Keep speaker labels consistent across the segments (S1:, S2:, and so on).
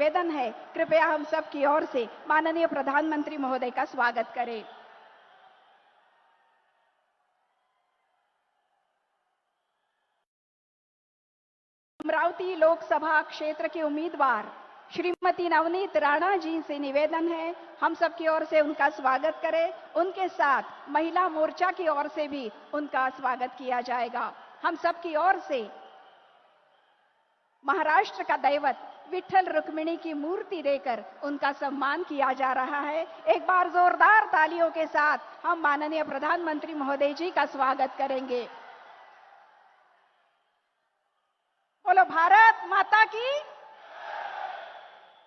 S1: निवेदन है। कृपया हम सब की ओर से माननीय प्रधानमंत्री महोदय का स्वागत करें। अमरावती लोकसभा क्षेत्र के उम्मीदवार श्रीमती नवनीत राणा जी से निवेदन है, हम सब की ओर से उनका स्वागत करें। उनके साथ महिला मोर्चा की ओर से भी उनका स्वागत किया जाएगा। हम सब की ओर से महाराष्ट्र का दैवत विठल रुक्मिणी की मूर्ति देकर उनका सम्मान किया जा रहा है। एक बार जोरदार तालियों के साथ हम माननीय प्रधानमंत्री महोदय जी का स्वागत करेंगे। बोलो, भारत माता की।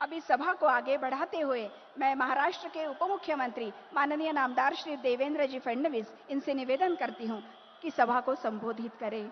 S1: अभी सभा को आगे बढ़ाते हुए मैं महाराष्ट्र के उप मुख्यमंत्री माननीय नामदार श्री देवेंद्र जी फडणवीस इनसे निवेदन करती हूँ कि सभा को संबोधित करें।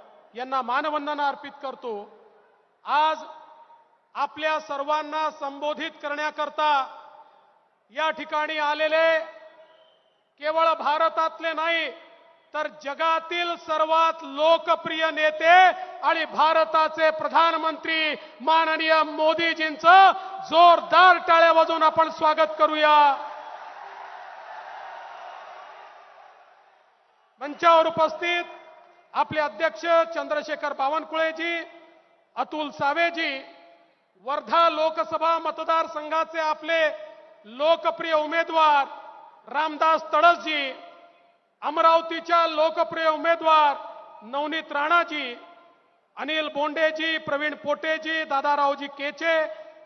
S2: यांना मानवंदना अर्पित करतो. आज आपल्या सर्वांना संबोधित करण्याकरता या ठिकाणी आलेले केवळ भारतातले नाही तर जगातील सर्वात लोकप्रिय नेते आणि भारताचे प्रधानमंत्री माननीय मोदीजींचं जोरदार टाळ्या वाजवून आपण स्वागत करूया. मंचावर उपस्थित आपले अध्यक्ष चंद्रशेखर बावनकुळेजी अतुल सावेजी वर्धा लोकसभा मतदारसंघाचे आपले लोकप्रिय उमेदवार रामदास तडसजी अमरावतीच्या लोकप्रिय उमेदवार नवनीत राणाजी अनिल बोंडेजी प्रवीण पोटेजी दादारावजी केचे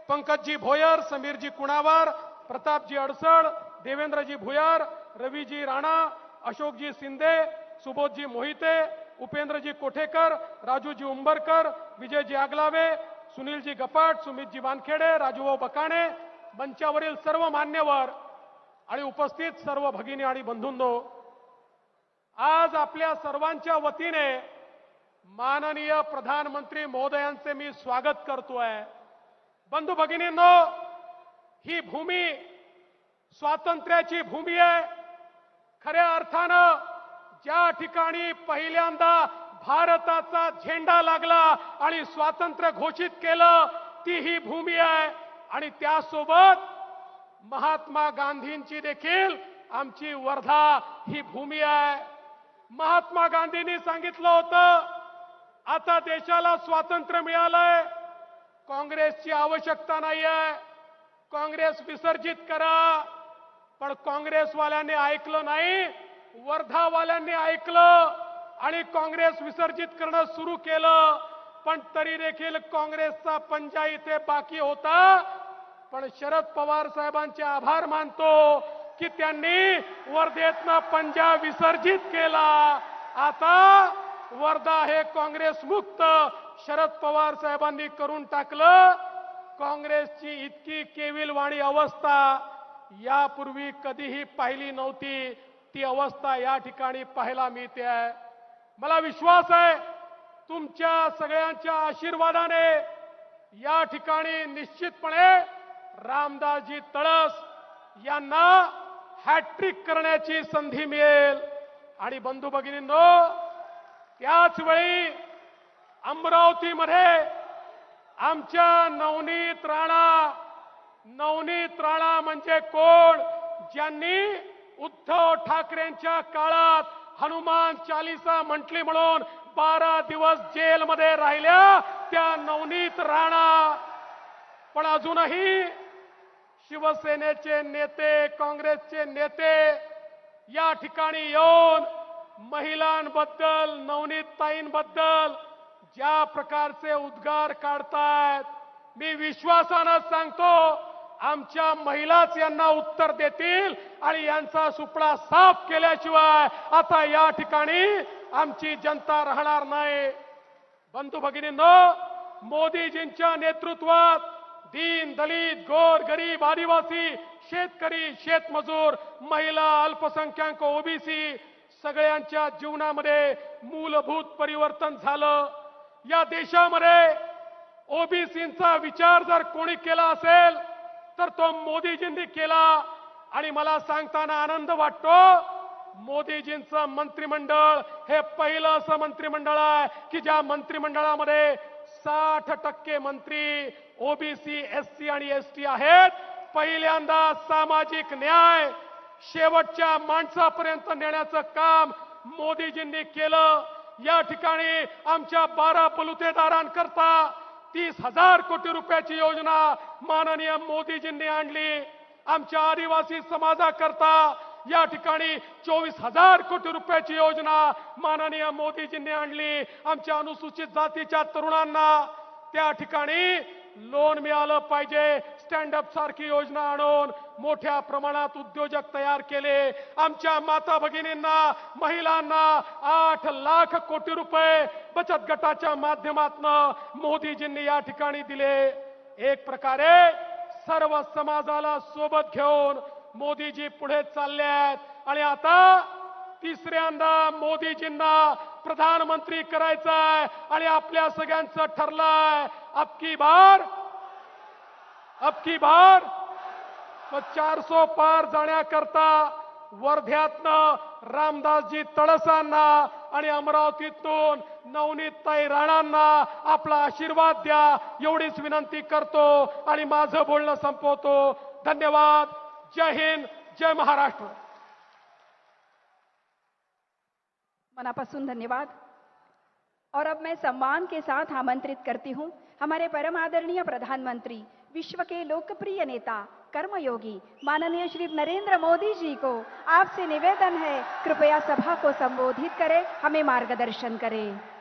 S2: पंकजजी भोयर समीरजी कुणावार प्रतापजी अडसळ देवेंद्रजी भुयार रवीजी राणा अशोकजी शिंदे सुबोधजी मोहिते उपेंद्रजी कोठेकर राजूजी उंबरकर विजयजी आगलावे सुनीलजी गपाट सुमितजी वानखेडे राजूभाऊ बकाणे मंचावरील सर्व मान्यवर आणि उपस्थित सर्व भगिनी आणि बंधूंनो आज आपल्या सर्वांच्या वतीने माननीय प्रधानमंत्री महोदयांचे मी स्वागत करतोय बंधू भगिनींनो ही भूमी स्वातंत्र्याची भूमी आहे. खऱ्या अर्थानं ज्या ठिकाणी पहिल्यांदा भारताचा झेंडा लागला आणि स्वातंत्र्य घोषित केलं ती ही भूमी आहे. आणि त्यासोबत महात्मा गांधींची देखील आमची वर्धा ही भूमी आहे. महात्मा गांधींनी सांगितलं होतं आता देशाला स्वातंत्र्य मिळालंय. काँग्रेसची आवश्यकता नाही आहे काँग्रेस विसर्जित करा. पण काँग्रेसवाल्यांनी ऐकलं नाही वर्धावाल्यांनी ऐकलं आणि काँग्रेस विसर्जित करणं सुरू केलं. पण तरी देखील काँग्रेसचा पंजा इथे बाकी होता. पण शरद पवार साहेबांचे आभार मानतो की त्यांनी वर्धेतनं पंजा विसर्जित केला. आता वर्धा हे काँग्रेस मुक्त शरद पवार साहेबांनी करून टाकलं. काँग्रेसची इतकी केविलवाणी अवस्था यापूर्वी कधीही पाहिली नव्हती. ती अवस्था या ठिकाणी पाहायला मिळते आहे. मला विश्वास आहे तुमच्या सगळ्यांच्या आशीर्वादाने या ठिकाणी निश्चितपणे रामदासजी तळस यांना हॅट्रिक करण्याची संधी मिळेल. आणि बंधू भगिनींनो त्याचवेळी अमरावतीमध्ये आमच्या नवनीत राणा नवनीत राणा म्हणजे कोण? ज्यांनी उद्धव ठाकरेंच्या काळात हनुमान चालिसा म्हटली म्हणून बारा दिवस जेलमध्ये राहिल्या त्या नवनीत राणा. पण अजूनही शिवसेनेचे नेते काँग्रेसचे नेते या ठिकाणी येऊन महिलांबद्दल नवनीतताईंबद्दल ज्या प्रकारचे उद्गार काढतायत मी विश्वासानं सांगतो आमच्या महिलाच यांना उत्तर देतील आणि यांचा सुपडा साफ केल्याशिवाय आता या ठिकाणी आमची जनता राहणार नाही. बंधू भगिनींनो मोदीजींच्या नेतृत्वात दीन दलित गोर गरीब आदिवासी शेतकरी शेतमजूर महिला अल्पसंख्याक ओबीसी सगळ्यांच्या जीवनामध्ये मूलभूत परिवर्तन झालं. या देशामध्ये ओबीसींचा विचार जर कोणी केला असेल तर तो मोदीजींनी केला. आणि मला सांगताना आनंद वाटतो मोदीजींचं मंत्रिमंडळ हे पहिलं असं मंत्रिमंडळ आहे की ज्या मंत्रिमंडळामध्ये साठ टक्के मंत्री ओबीसी एस सी आणि एस टी आहेत. पहिल्यांदा सामाजिक न्याय शेवटच्या माणसापर्यंत नेण्याचं काम मोदीजींनी केलं. या ठिकाणी आमच्या बारा बलुतेदारांकरता तीस हजार कोटी रुपयाची योजना माननीय मोदीजींनी आणली. आमच्या आदिवासी समाजाकरता या ठिकाणी चोवीस हजार कोटी रुपयाची योजना माननीय मोदीजींनी आणली. आमच्या अनुसूचित जातीच्या तरुणांना त्या ठिकाणी लोन मिळालं पाहिजे. स्टँडअप सारखी योजना आणून मोठ्या प्रमाणात उद्योजक तयार केले. आमच्या माता भगिनींना महिलांना आठ लाख कोटी रुपये बचत गटाच्या माध्यमातून मोदीजींनी या ठिकाणी दिले. एक प्रकारे सर्व समाजाला सोबत घेऊन मोदीजी पुढे चालले आहेत. आणि आता तिसऱ्यांदा मोदीजींना प्रधानमंत्री करायचं आहे आणि आपल्या सगळ्यांचं ठरलंय. अबकी बार? अबकी बार? चारसो पार जाण्याकरता वर्ध्यातनं रामदासजी तळसांना आणि अमरावतीतून नवनीतताई राणांना आपला आशीर्वाद द्या, एवढीच विनंती करतो आणि बोलणं संपवतो. धन्यवाद. जय हिंद. जय महाराष्ट्र.
S1: मनापासून धन्यवाद. और अब मैं सम्मान के साथ आमंत्रित करती हूँ हमारे परम आदरणीय प्रधानमंत्री, विश्व के लोकप्रिय नेता कर्मयोगी। माननीय श्री नरेंद्र मोदी जी को आपसे निवेदन है कृपया सभा को संबोधित करें हमें मार्गदर्शन करें।